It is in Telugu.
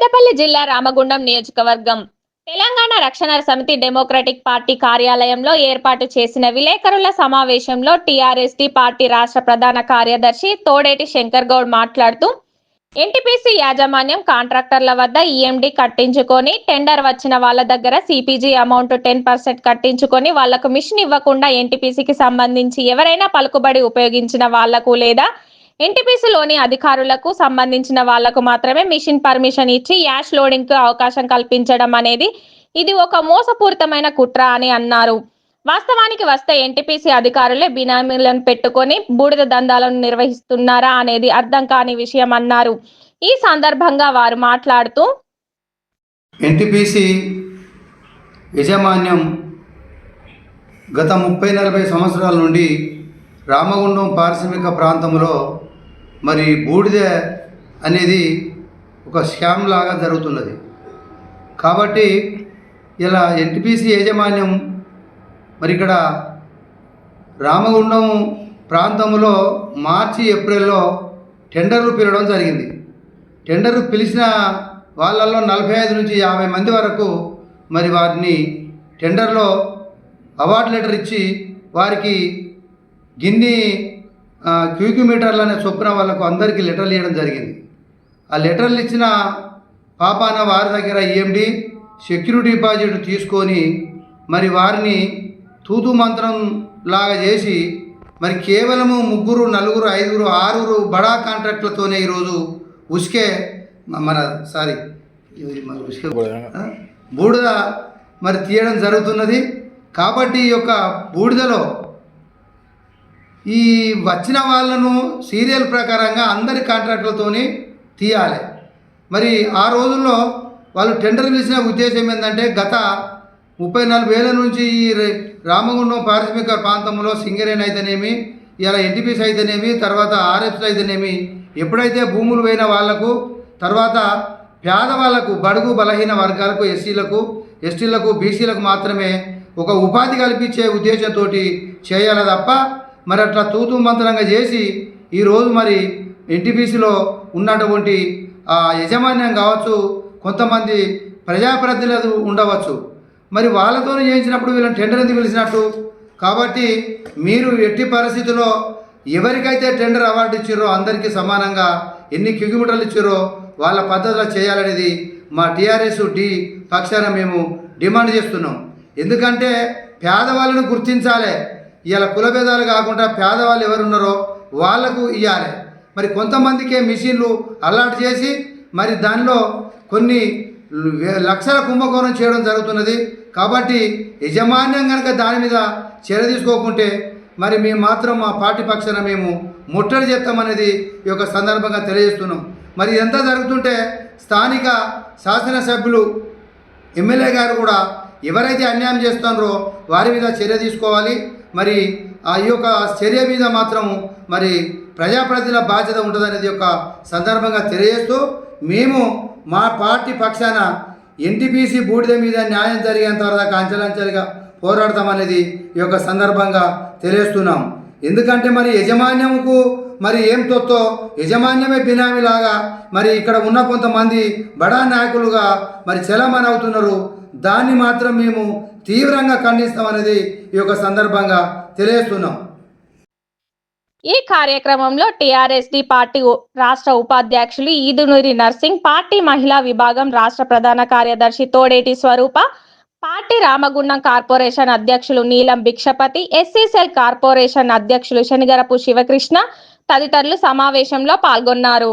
పెద్దపల్లి జిల్లా రామగుండం నియోజకవర్గం. తెలంగాణ రక్షణ సమితి డెమోక్రటిక్ పార్టీ కార్యాలయంలో ఏర్పాటు చేసిన విలేకరుల సమావేశంలో టీఆర్ఎస్టీ పార్టీ రాష్ట్ర ప్రధాన కార్యదర్శి తోడేటి శంకర్ గౌడ్ మాట్లాడుతూ ఎన్టీపీసీ యాజమాన్యం కాంట్రాక్టర్ల వద్ద ఈఎండి కట్టించుకొని టెండర్ వచ్చిన వాళ్ళ దగ్గర సిపిజి అమౌంట్ టెన్ పర్సెంట్ కట్టించుకొని వాళ్ళకు మిషన్ ఇవ్వకుండా ఎన్టీపీసీకి సంబంధించి ఎవరైనా పలుకుబడి ఉపయోగించిన వాళ్ళకు లేదా ఎన్టీపీసీలోని అధికారులకు సంబంధించిన వాళ్ళకు మాత్రమే మిషన్ పర్మిషన్ ఇచ్చి యాష్ లోడింగ్కు అవకాశం కల్పించడం అనేది ఇది ఒక మోసపూరితమైన కుట్ర అని అన్నారు. వాస్తవానికి వస్తే ఎన్టీపీసీ అధికారులే బినామీలను పెట్టుకొని బూడిద దందాలను నిర్వహిస్తున్నారా అనేది అర్థం కాని విషయం అన్నారు. ఈ సందర్భంగా వారు మాట్లాడుతూ ఎన్టీపీసీ యాజమాన్యం గత ముప్పై నలభై సంవత్సరాల నుండి రామగుండం పారిశ్రామిక ప్రాంతంలో మరి బూడిద అనేది ఒక స్కామ్ లాగా జరుగుతున్నది. కాబట్టి ఇలా ఎన్టీపీసీ యాజమాన్యం మరి ఇక్కడ రామగుండం ప్రాంతంలో మార్చి ఏప్రిల్లో టెండర్లు పిలవడం జరిగింది. టెండర్లు పిలిచిన వాళ్ళల్లో నలభై ఐదు నుంచి యాభై మంది వరకు మరి వారిని టెండర్లో అవార్డు లెటర్ ఇచ్చి వారికి గిన్ని ఆ, క్యూక్యూ మీటర్లు అనే చొప్పున వాళ్ళకు అందరికీ లెటర్లు ఇవ్వడం జరిగింది ఆ లెటర్లు ఇచ్చిన పాపాన వారి దగ్గర ఈఎండి సెక్యూరిటీ డిపాజిట్ తీసుకొని మరి వారిని తూతు మంత్రం లాగా చేసి మరి కేవలము ముగ్గురు నలుగురు ఐదుగురు ఆరుగురు బడా కాంట్రాక్టులతోనే ఈరోజు ఉసుకే మన సారీ ఉసుకే? బూడిద మరి తీయడం జరుగుతున్నది కాబట్టి ఈ యొక్క బూడిదలో ఈ వచ్చిన వాళ్ళను సీరియల్ ప్రకారంగా అందరి కాంట్రాక్టులతోని తీయాలి. మరి ఆ రోజుల్లో వాళ్ళు టెండర్ పిలిచిన ఉద్దేశం ఏంటంటే గత ముప్పై నాలుగు వేల నుంచి ఈ రామగుండం పారిశ్రామిక ప్రాంతంలో సింగరేణి అయితేనేమి ఇలా ఎన్టీపీసీ అయితేనేమి తర్వాత ఆర్ఎఫ్స్ అయితేనేమి ఎప్పుడైతే భూములు పోయిన వాళ్ళకు తర్వాత పేదవాళ్ళకు బడుగు బలహీన వర్గాలకు ఎస్సీలకు ఎస్టీలకు బీసీలకు మాత్రమే ఒక ఉపాధి కల్పించే ఉద్దేశంతో చేయాలి తప్ప మరి అట్లా తూతు మంత్రంగా చేసి ఈరోజు మరి ఎన్టీపీసీలో ఉన్నటువంటి ఆ యజమాన్యం కావచ్చు కొంతమంది ప్రజాప్రతినిధులు ఉండవచ్చు. మరి వాళ్ళతో చేయించినప్పుడు వీళ్ళని టెండర్ ఎందుకు పిలిచినట్టు? కాబట్టి మీరు ఎట్టి పరిస్థితుల్లో ఎవరికైతే టెండర్ అవార్డు ఇచ్చారో అందరికీ సమానంగా ఎన్ని కిలోమీటర్లు ఇచ్చారో వాళ్ళ పద్ధతిలో చేయాలనేది మా టీఆర్ఎస్ డి పక్షాన మేము డిమాండ్ చేస్తున్నాం. ఎందుకంటే పేదవాళ్ళను గుర్తించాలి. ఇవాళ కులభేదాలు కాకుండా పేదవాళ్ళు ఎవరున్నారో వాళ్ళకు ఇవ్వాలి మరి కొంతమందికే మిషన్లు అలర్ట్ చేసి మరి దానిలో కొన్ని లక్షల కుంభకోణం చేయడం జరుగుతున్నది. కాబట్టి యజమాన్యం కనుక దాని మీద చర్య తీసుకోకుంటే మరి మేము మాత్రం మా పార్టీ పక్షాన మేము ముట్టడి చేస్తామనేది ఈ యొక్క సందర్భంగా తెలియజేస్తున్నాం. మరి ఎంత జరుగుతుంటే స్థానిక శాసనసభ్యులు ఎమ్మెల్యే గారు కూడా ఎవరైతే అన్యాయం చేస్తున్నారో వారి మీద చర్య తీసుకోవాలి. మరి ఆ ఈ యొక్క చర్య మీద మాత్రం మరి ప్రజాప్రతినిధుల బాధ్యత ఉంటుందనేది యొక్క సందర్భంగా తెలియజేస్తూ మేము మా పార్టీ పక్షాన ఎన్టీపీసీ బూడిద మీద న్యాయం జరిగేంత వరకు అంచెలంచెలుగా పోరాడతామనేది ఈ యొక్క సందర్భంగా తెలియస్తున్నాం ఎందుకంటే మరి యజమాన్యంకు మరి ఏం తొత్తో యజమాన్యమే బినామీలాగా మరి ఇక్కడ ఉన్న కొంతమంది బడా నాయకులుగా మరి చలమని అవుతున్నారు దాన్ని మాత్రం మేము తీవ్రంగా ఖండిస్తామనేది ఈ యొక్క సందర్భంగా తెలియజేస్తున్నాం. ఈ కార్యక్రమంలో టీఆర్ఎస్డి పార్టీ రాష్ట్ర ఉపాధ్యక్షులు ఈదునూరి నర్సింగ్ పార్టీ మహిళా విభాగం రాష్ట్ర ప్రధాన కార్యదర్శి తోడేటి స్వరూప పార్టీ రామగుండం కార్పొరేషన్ అధ్యక్షులు నీలం భిక్షపతి ఎస్సీసెల్ కార్పొరేషన్ అధ్యక్షులు శనిగరపు శివకృష్ణ తదితరులు సమావేశంలో పాల్గొన్నారు.